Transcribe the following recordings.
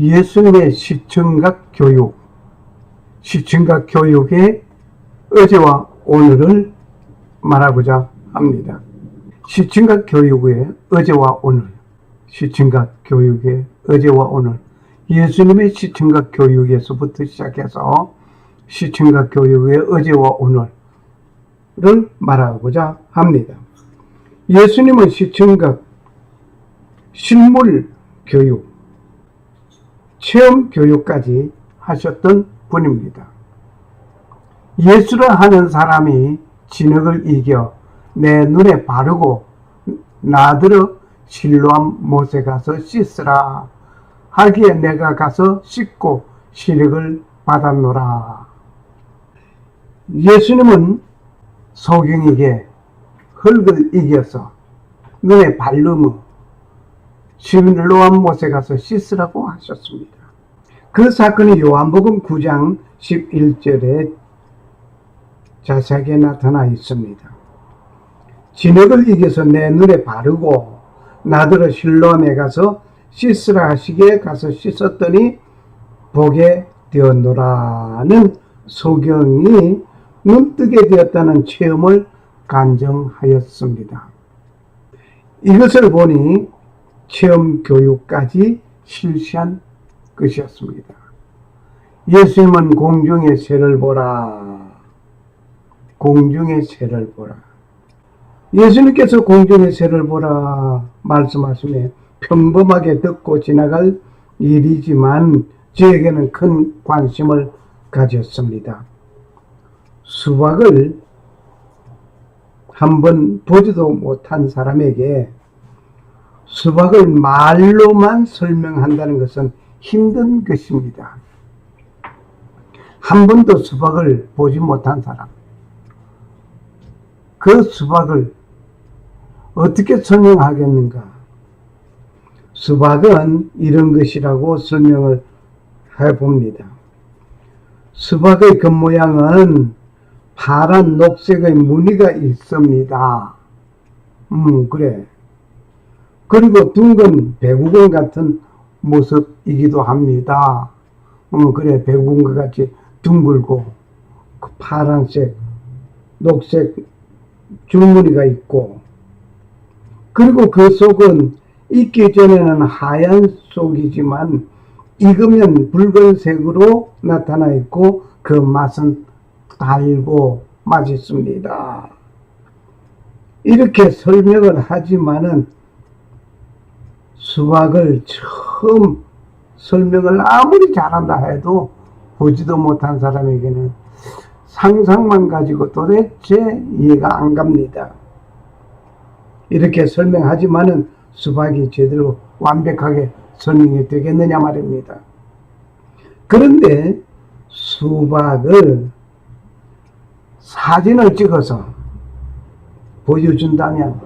예수님의 시청각 교육, 시청각 교육의 어제와 오늘을 말하고자 합니다. 시청각 교육의 어제와 오늘, 시청각 교육의 어제와 오늘, 예수님의 시청각 교육에서부터 시작해서 시청각 교육의 어제와 오늘을 말하고자 합니다. 예수님은 시청각 실물 교육, 체험 교육까지 하셨던 분입니다. 예수를 하는 사람이 진흙을 이겨 내 눈에 바르고 나더러 실로암 못에 가서 씻으라 하기에 내가 가서 씻고 실력을 받았노라. 예수님은 소경에게 흙을 이겨서 눈에 바르며 실로암 못에 가서 씻으라고 하셨습니다. 그 사건이 요한복음 9장 11절에 자세하게 나타나 있습니다. 진흙을 이겨서 내 눈에 바르고 나더러 실로암에 가서 씻으라 하시기에 가서 씻었더니 보게 되었노라는 소경이 눈뜨게 되었다는 체험을 간정하였습니다. 이것을 보니 체험 교육까지 실시한 것이었습니다. 예수님은 공중의 새를 보라. 공중의 새를 보라. 예수님께서 공중의 새를 보라 말씀하시며 평범하게 듣고 지나갈 일이지만 저에게는 큰 관심을 가졌습니다. 수박을 한 번 보지도 못한 사람에게 수박을 말로만 설명한다는 것은 힘든 것입니다. 한 번도 수박을 보지 못한 사람. 그 수박을 어떻게 설명하겠는가? 수박은 이런 것이라고 설명을 해 봅니다. 수박의 겉모양은 파란 녹색의 무늬가 있습니다. 음, 그래. 그리고 둥근 배구공 같은 모습이기도 합니다. 어, 그래, 배구공과 같이 둥글고, 그 파란색, 녹색 줄무늬가 있고, 그리고 그 속은 익기 전에는 하얀 속이지만, 익으면 붉은색으로 나타나 있고, 그 맛은 달고 맛있습니다. 이렇게 설명을 하지만은, 수박을 처음 설명을 아무리 잘한다 해도 보지도 못한 사람에게는 상상만 가지고 도대체 이해가 안 갑니다. 이렇게 설명하지만은 수박이 제대로 완벽하게 설명이 되겠느냐 말입니다. 그런데 수박을 사진을 찍어서 보여준다면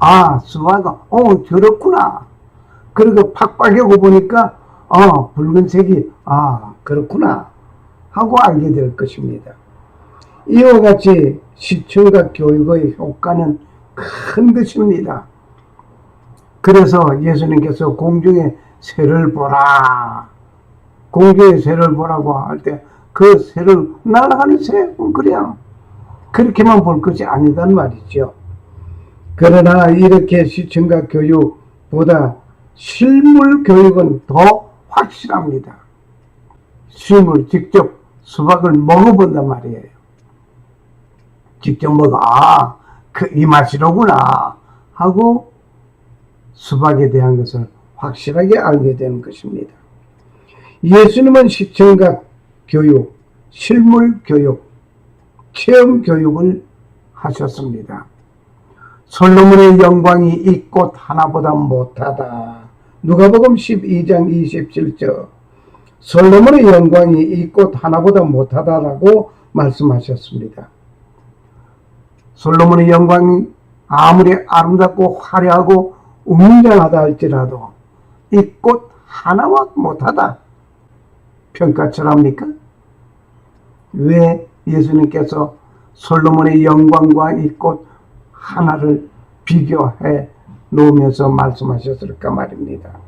아 수박은 어 저렇구나 그리고 팍팍하고 보니까 어 붉은색이 아 그렇구나 하고 알게 될 것입니다. 이와 같이 시청각 교육의 효과는 큰 것입니다. 그래서 예수님께서 공중의 새를 보라. 공중의 새를 보라고 할 때 그 새를 날아가는 새, 어, 그래요. 그렇게만 볼 것이 아니단 말이죠. 그러나 이렇게 시청각 교육보다 실물 교육은 더 확실합니다. 실물 직접 수박을 먹어본단 말이에요. 직접 먹어, 아, 그, 이 맛이로구나. 하고 수박에 대한 것을 확실하게 알게 되는 것입니다. 예수님은 시청각 교육, 실물 교육, 체험 교육을 하셨습니다. 솔로몬의 영광이 이 꽃 하나보다 못하다. 누가복음 12장 27절. 솔로몬의 영광이 이 꽃 하나보다 못하다라고 말씀하셨습니다. 솔로몬의 영광이 아무리 아름답고 화려하고 웅장하다 할지라도 이 꽃 하나와 못하다. 평가철합니까? 왜 예수님께서 솔로몬의 영광과 이 꽃 하나를 비교해 놓으면서 말씀하셨을까 말입니다.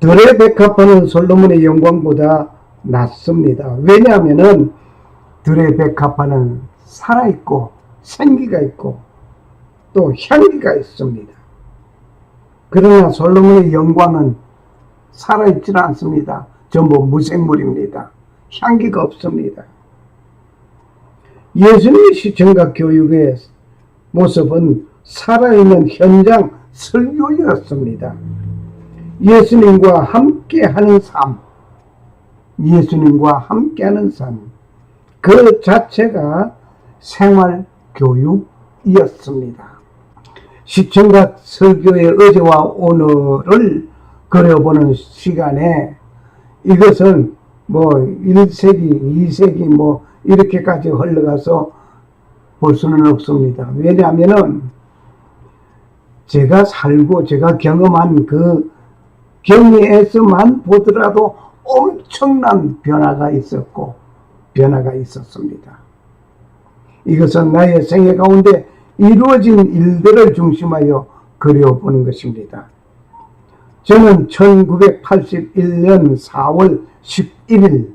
들의 백합화는 솔로몬의 영광보다 낫습니다. 왜냐하면은 들의 백합화는 살아있고 생기가 있고 또 향기가 있습니다. 그러나 솔로몬의 영광은 살아있지 않습니다. 전부 무생물입니다. 향기가 없습니다. 예수님의 시청과 교육의 모습은 살아있는 현장 설교였습니다. 예수님과 함께 하는 삶, 예수님과 함께 하는 삶, 그 자체가 생활 교육이었습니다. 시청각 설교의 어제와 오늘을 그려보는 시간에 이것은 뭐 1세기, 2세기 뭐 이렇게까지 흘러가서 볼 수는 없습니다. 왜냐하면은 제가 살고 제가 경험한 그 경위에서만 보더라도 엄청난 변화가 있었고 변화가 있었습니다. 이것은 나의 생애 가운데 이루어진 일들을 중심하여 그려보는 것입니다. 저는 1981년 4월 11일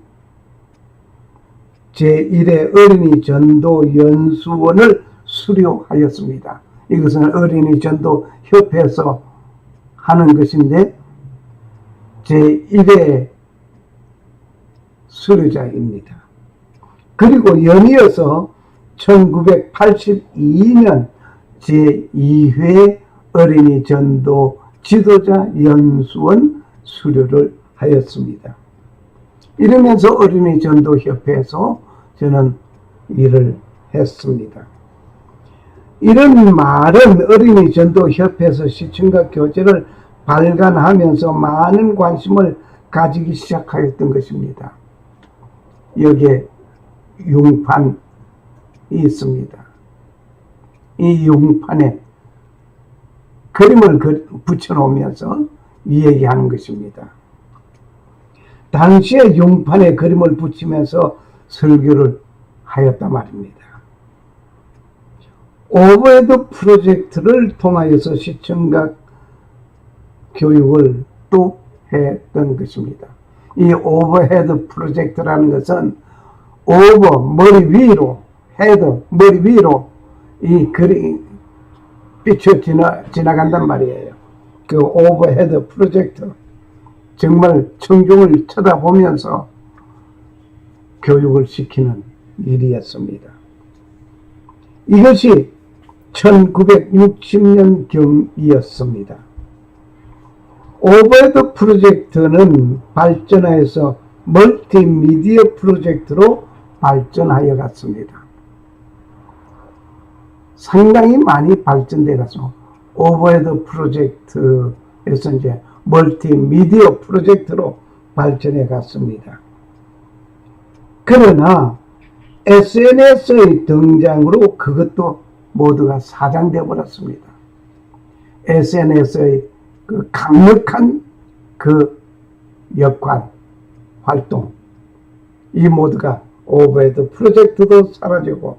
제1회 어린이 전도 연수원을 수료하였습니다. 이것은 어린이 전도 협회에서 하는 것인데 제1회 수료자입니다. 그리고 연이어서 1982년 제2회 어린이 전도 지도자 연수원 수료를 하였습니다. 이러면서 어린이 전도 협회에서 저는 일을 했습니다. 이런 말은 어린이 전도 협회에서 시청과 교제를 발간하면서 많은 관심을 가지기 시작하였던 것입니다. 여기에 융판이 있습니다. 이 융판에 그림을 붙여놓으면서 이야기하는 것입니다. 당시에 융판에 그림을 붙이면서 설교를 하였단 말입니다. 오버헤드 프로젝트를 통하여서 시청각 교육을 또 했던 것입니다. 이 오버헤드 프로젝트라는 것은 오버 머리 위로 헤드 머리 위로 이 글이 비쳐 지나, 지나간단 말이에요. 그 오버헤드 프로젝트 정말 청중을 쳐다보면서 교육을 시키는 일이었습니다. 이것이 1960년 경이었습니다. 오버헤드 프로젝트는 발전하여서 멀티미디어 프로젝트로 발전하여 갔습니다. 상당히 많이 발전돼 가서 오버헤드 프로젝트에서 이제 멀티미디어 프로젝트로 발전해 갔습니다. 그러나 SNS의 등장으로 그것도 모두가 사장돼 버렸습니다. SNS의 그 강력한 그 역할, 활동, 이 모두가 오버헤드 프로젝트도 사라지고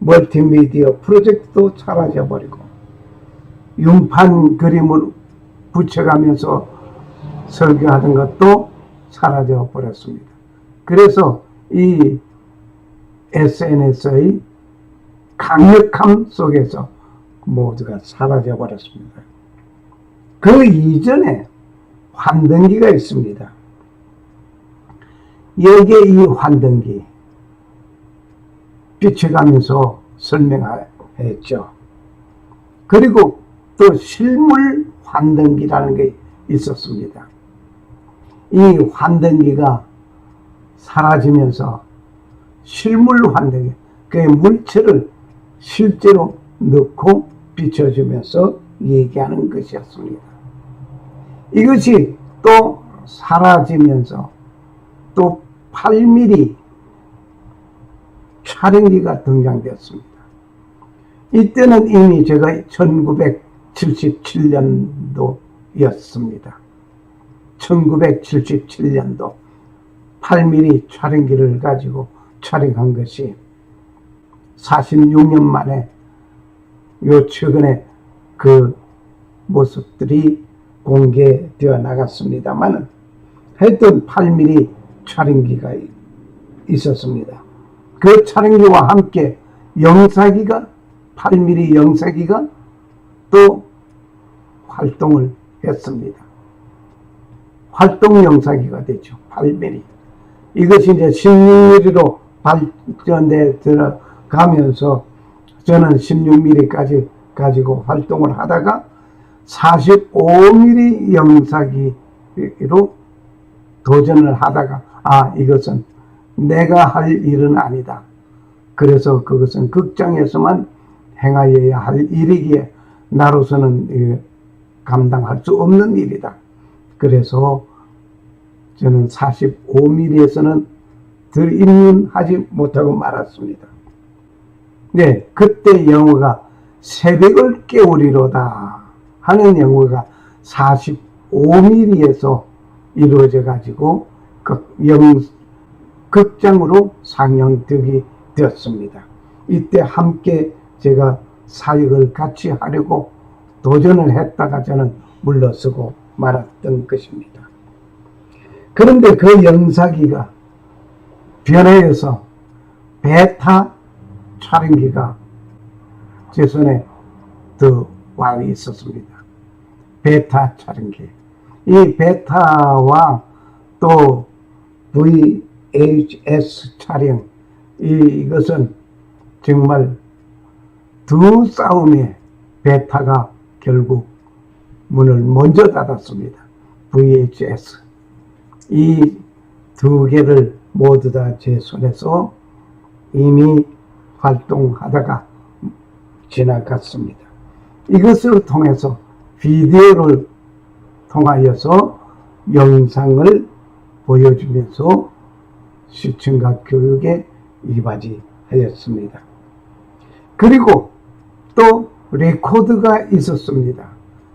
멀티미디어 프로젝트도 사라져 버리고 융판 그림을 붙여가면서 설교하던 것도 사라져 버렸습니다. 그래서 이 SNS의 강력함 속에서 모두가 사라져 버렸습니다. 그 이전에 환등기가 있습니다. 여기에 이 환등기 비춰가면서 설명했죠. 그리고 또 실물 환등기라는 게 있었습니다. 이 환등기가 사라지면서 실물 환등기, 그 물체를 실제로 넣고 비춰주면서 얘기하는 것이었습니다. 이것이 또 사라지면서 또 8mm 촬영기가 등장되었습니다. 이때는 이미 제가 1977년도였습니다. 1977년도 8mm 촬영기를 가지고 촬영한 것이 46년 만에 요 최근에 그 모습들이 공개되어 나갔습니다만 하여튼 8mm 촬영기가 있었습니다. 그 촬영기와 함께 영사기가 8mm 영사기가 또 활동을 했습니다. 활동 영사기가 되죠. 8mm. 이것이 이제 16mm로 발전돼 들어 가면서 저는 16mm까지 가지고 활동을 하다가 45mm 영사기로 도전을 하다가 아 이것은 내가 할 일은 아니다. 그래서 그것은 극장에서만 행하여야 할 일이기에 나로서는 이, 감당할 수 없는 일이다. 그래서 저는 45mm에서는 덜 입문하지 못하고 말았습니다. 네, 그때 영어가 새벽을 깨우리로다 하는 영어가 45mm에서 이루어져 가지고 영, 극장으로 상영되게 되었습니다. 이때 함께 제가 사역을 같이 하려고 도전을 했다가 저는 물러서고 말았던 것입니다. 그런데 그 영사기가 변해서 베타 촬영기가 제 손에 더 와 있었습니다. 베타 촬영기. 이 베타와 또 VHS 촬영 이것은 정말 두 싸움에 베타가 결국 문을 먼저 닫았습니다. VHS 이 두 개를 모두 다 제 손에서 이미 활동하다가 지나갔습니다. 이것을 통해서 비디오를 통하여서 영상을 보여주면서 시청자 교육에 이바지하였습니다. 그리고 또 레코드가 있었습니다.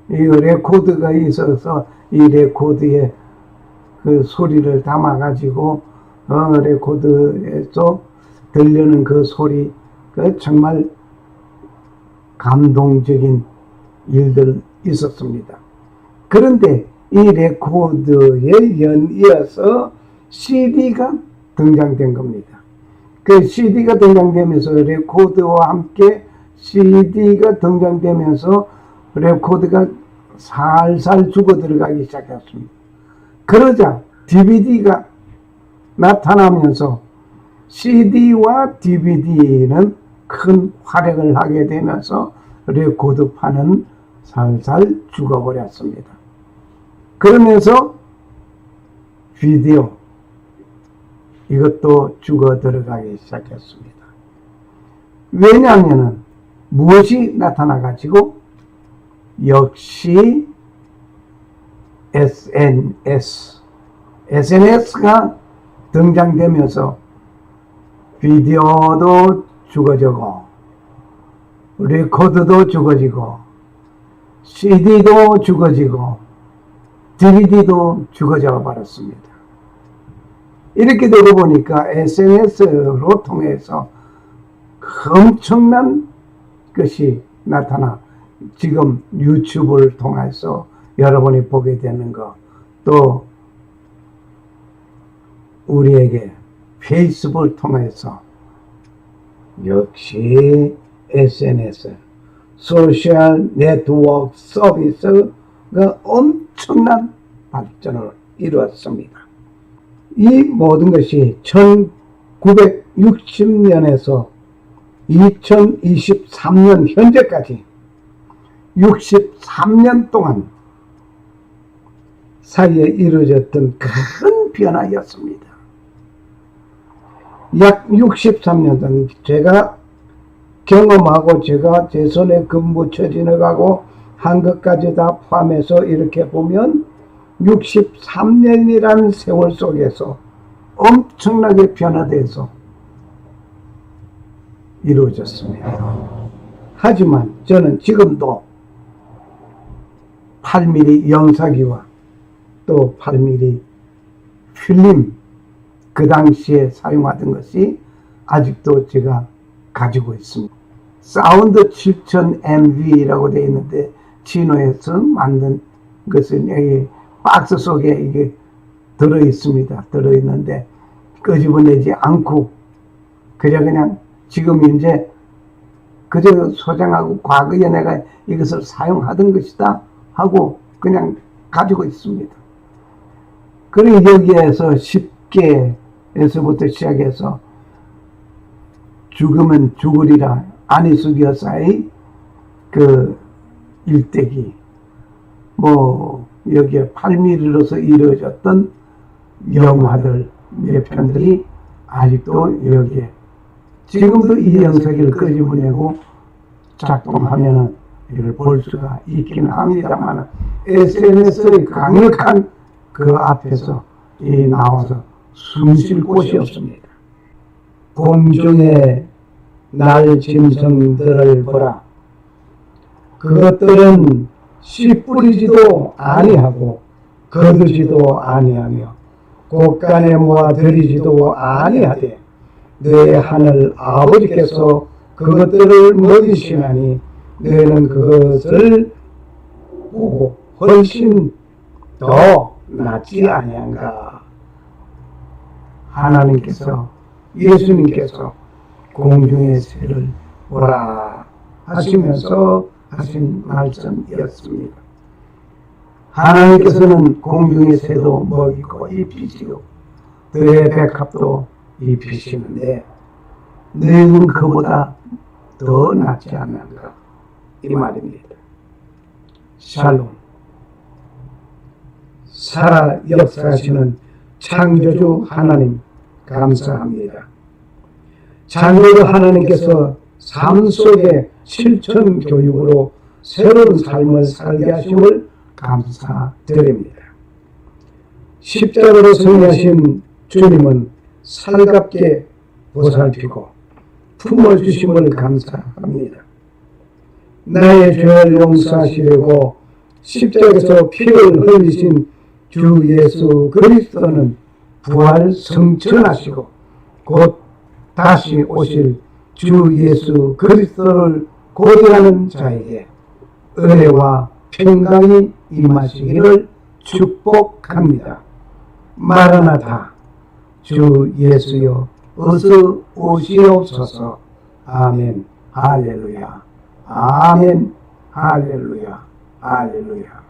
이 레코드가 있어서 이 레코드에 그 소리를 담아가지고 어, 레코드에서 들려는 그 소리 그 정말 감동적인 일들 있었습니다. 그런데 이 레코드에 연이어서 CD가 등장된 겁니다. 그 CD가 등장되면서 레코드와 함께 CD가 등장되면서 레코드가 살살 죽어 들어가기 시작했습니다. 그러자 DVD가 나타나면서 CD와 DVD는 큰 활약을 하게 되면서 레코드판은 살살 죽어버렸습니다. 그러면서 비디오 이것도 죽어 들어가기 시작했습니다. 왜냐하면 무엇이 나타나 가지고 역시 SNS SNS가 등장되면서 비디오도 죽어지고 레코드도 죽어지고 CD도 죽어지고 DVD도 죽어져 버렸습니다. 이렇게 되고 보니까 SNS로 통해서 엄청난 것이 나타나 지금 유튜브를 통해서 여러분이 보게 되는 것, 또 우리에게 페이스북을 통해서 역시 SNS, 소셜 네트워크 서비스가 엄청난 발전을 이루었습니다. 이 모든 것이 1960년에서 2023년 현재까지 63년 동안 사이에 이루어졌던 큰 변화였습니다. 약 63년 전 제가 경험하고 제가 제 손에 근무처 지나가고 한 것까지 다 포함해서 이렇게 보면 63년이라는 세월 속에서 엄청나게 변화돼서 이루어졌습니다. 하지만 저는 지금도 8mm 영사기와 또 8mm 필름 그 당시에 사용하던 것이 아직도 제가 가지고 있습니다. 사운드 7000MV라고 되어 있는데 진호에서 만든 것은 여기 박스 속에 이게 들어 있습니다. 들어 있는데 끄집어내지 않고 그저 그냥 지금 이제 그저 소장하고 과거에 내가 이것을 사용하던 것이다 하고 그냥 가지고 있습니다. 그리고 여기에서 10개 에서부터 시작해서 죽으면 죽으리라. 안희숙 여사의 그 일대기. 뭐 여기에 8mm로서 이루어졌던 영화들 몇 편들이 아직도 여기에. 지금도 이 영상을 끄집어내고 작동하면은 이걸 볼 수가 있기는 합니다만 SNS의 강력한 그 앞에서 이 나와서 숨쉴 곳이 없습니다. 공중의 날 짐승들을 보라. 그것들은 씨 뿌리지도 아니하고 거두지도 아니하며 곳간에 모아 들이지도 아니하되 너의 하늘 아버지께서 그것들을 먹이시나니 너희는 그것을 보고 훨씬 더 낫지 아니한가 하나님께서 예수님께서 공중의 새를 보라 하시면서 하신 말씀이었습니다. 하나님께서는 공중의 새도 먹이고 입히시고 그의 백합도 입히시는데 너희는 그보다 더 낫지 않는가 이 말입니다. 샬롬 살아 역사하시는 창조주 하나님 감사합니다. 장로도 하나님께서 삶 속에 실천 교육으로 새로운 삶을 살게 하심을 감사드립니다. 십자가로 승리하신 주님은 살갑게 보살피고 품어주심을 감사합니다. 나의 죄를 용서하시려고 십자가에서 피를 흘리신 주 예수 그리스도는 부활 성천하시고 곧 다시 오실 주 예수 그리스도를 고대하는 자에게 은혜와 평강이 임하시기를 축복합니다. 마라나다 주 예수여 어서 오시옵소서. 아멘. 할렐루야. 아멘. 할렐루야. 할렐루야